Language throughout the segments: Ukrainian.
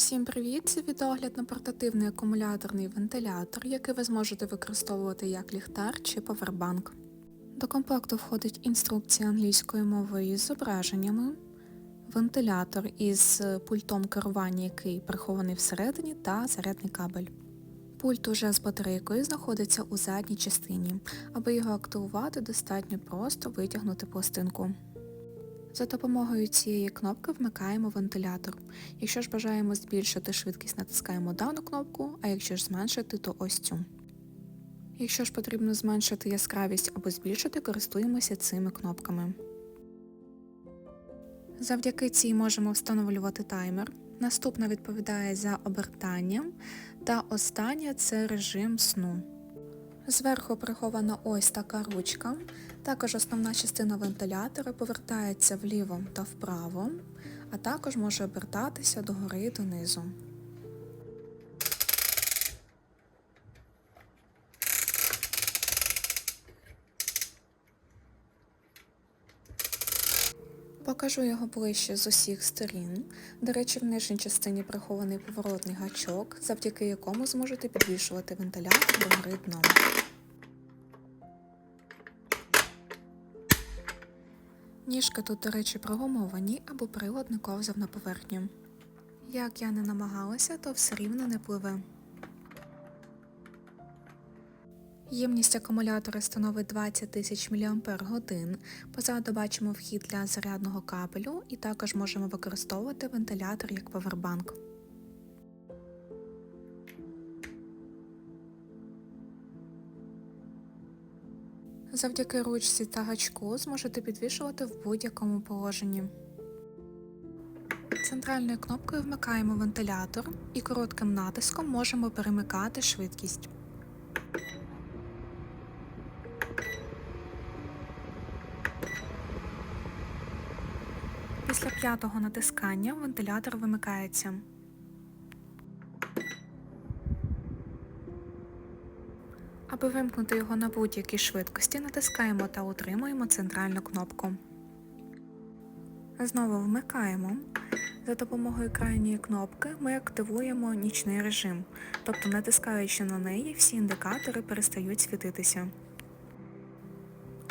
Всім привіт! Це відеогляд на портативний акумуляторний вентилятор, який ви зможете використовувати як ліхтар чи павербанк. До комплекту входить інструкція англійською мовою із зображеннями, вентилятор із пультом керування, який прихований всередині, та зарядний кабель. Пульт уже з батарейкою знаходиться у задній частині. Аби його активувати, достатньо просто витягнути пластинку. За допомогою цієї кнопки вмикаємо вентилятор. Якщо ж бажаємо збільшити швидкість, натискаємо дану кнопку, а якщо ж зменшити, то ось цю. Якщо ж потрібно зменшити яскравість або збільшити, користуємося цими кнопками. Завдяки цій можемо встановлювати таймер. Наступна відповідає за обертання. Та остання це режим сну. Зверху прихована ось така ручка. Також основна частина вентилятора повертається вліво та вправо, а також може обертатися догори і донизу. Покажу його ближче з усіх сторін. До речі, в нижній частині прихований поворотний гачок, завдяки якому зможете підвішувати вентилятор догори дном. Ніжки тут, до речі, прогумовані, або прилад не ковзав на поверхню. Як я не намагалася, то все рівно не пливе. Ємність акумулятора становить 20 тисяч мАч. Позаду бачимо вхід для зарядного кабелю і також можемо використовувати вентилятор як павербанк. Завдяки ручці та гачку зможете підвішувати в будь-якому положенні. Центральною кнопкою вмикаємо вентилятор і коротким натиском можемо перемикати швидкість. Після п'ятого натискання вентилятор вимикається. Аби вимкнути його на будь-якій швидкості, натискаємо та утримуємо центральну кнопку. Знову вмикаємо. За допомогою крайньої кнопки ми активуємо нічний режим, тобто натискаючи на неї, всі індикатори перестають світитися.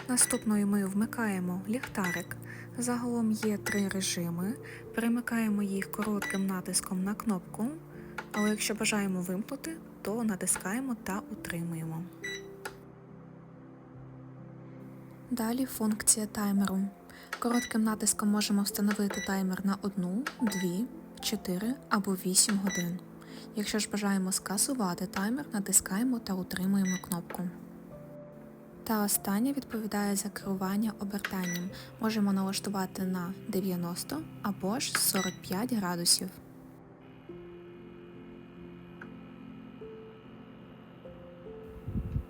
Наступною ми вмикаємо ліхтарик. Загалом є три режими. Перемикаємо їх коротким натиском на кнопку, але якщо бажаємо вимкнути, то натискаємо та утримуємо. Далі функція таймеру. Коротким натиском можемо встановити таймер на 1, 2, 4 або 8 годин. Якщо ж бажаємо скасувати таймер, натискаємо та утримуємо кнопку. Та остання відповідає за керування обертанням. Можемо налаштувати на 90 або ж 45 градусів.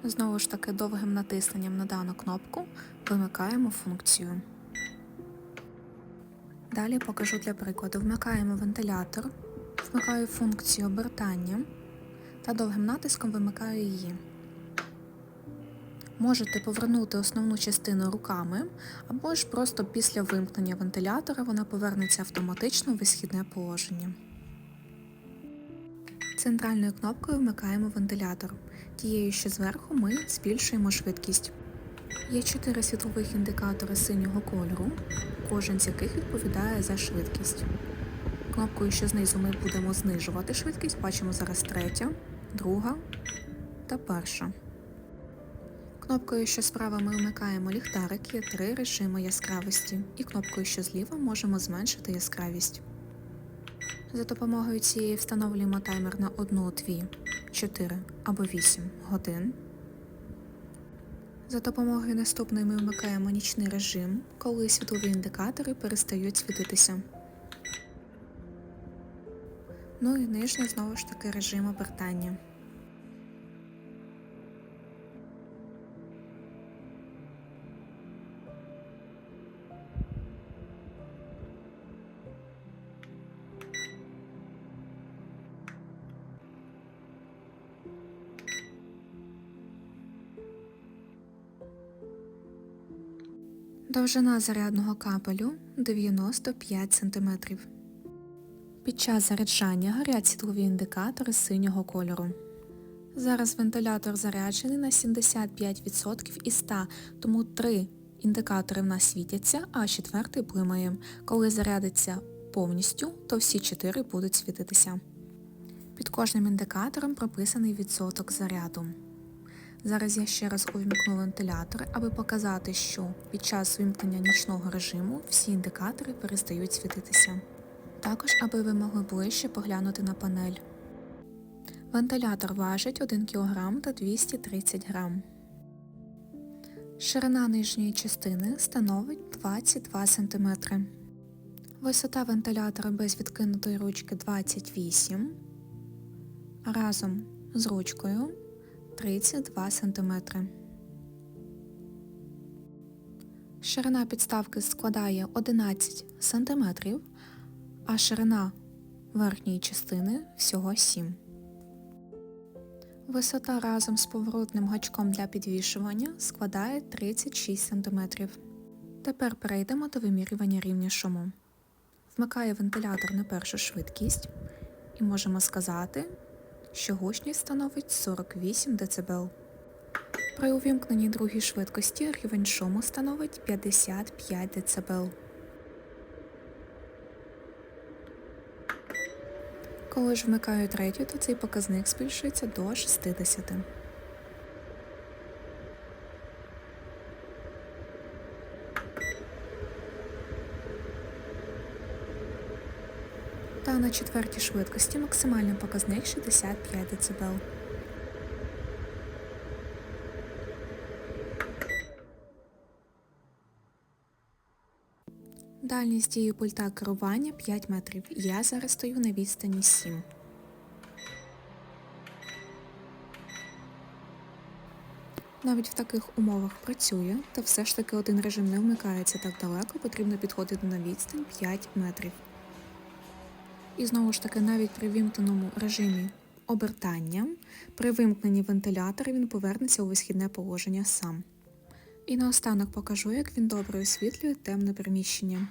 Знову ж таки довгим натисненням на дану кнопку вимикаємо функцію. Далі покажу для прикладу. Вмикаємо вентилятор, вмикаю функцію обертання та довгим натиском вимикаю її. Можете повернути основну частину руками, або ж просто після вимкнення вентилятора вона повернеться автоматично в висхідне положення. Центральною кнопкою вмикаємо вентилятор. Тією, що зверху, ми збільшуємо швидкість. Є чотири світлових індикатори синього кольору, кожен з яких відповідає за швидкість. Кнопкою, що знизу ми будемо знижувати швидкість, бачимо зараз третя, друга та перша. Кнопкою, що справа ми вмикаємо ліхтарик, є три режими яскравості, і кнопкою, що зліва можемо зменшити яскравість. За допомогою цієї встановлюємо таймер на 1, 2, 4 або 8 годин. За допомогою наступної ми вмикаємо нічний режим, коли світлові індикатори перестають світитися. Ну і нижній знову ж таки режим обертання. Довжина зарядного кабелю 95 см. Під час заряджання горять світлові індикатори синього кольору. Зараз вентилятор заряджений на 75% із 100, тому три індикатори в нас світяться, а четвертий блимає. Коли зарядиться повністю, то всі чотири будуть світитися. Під кожним індикатором прописаний відсоток заряду. Зараз я ще раз увімкну вентилятор, аби показати, що під час вимкнення нічного режиму всі індикатори перестають світитися. Також, аби ви могли ближче поглянути на панель. Вентилятор важить 1 кг та 230 г. Ширина нижньої частини становить 22 см. Висота вентилятора без відкинутої ручки 28 разом з ручкою 32 см. Ширина підставки складає 11 см, а ширина верхньої частини всього 7 Висота разом з поворотним гачком для підвішування складає 36 см. Тепер перейдемо до вимірювання рівня шуму. Вмикаю вентилятор на першу швидкість і можемо сказати, що гучність становить 48 дБ. При увімкненні другій швидкості рівень шуму становить 55 дБ. Коли ж вмикаю третю, то цей показник збільшується до 60. Та на четвертій швидкості максимальний показник 65 дБ. Дальність дії пульта керування 5 метрів. Я зараз стою на відстані 7. Навіть в таких умовах працює, та все ж таки один режим не вмикається так далеко, потрібно підходити на відстань 5 метрів. І знову ж таки, навіть при вімкненому режимі обертання, при вимкненні вентилятора він повернеться у висхідне положення сам. І наостанок покажу, як він добре освітлює темне приміщення.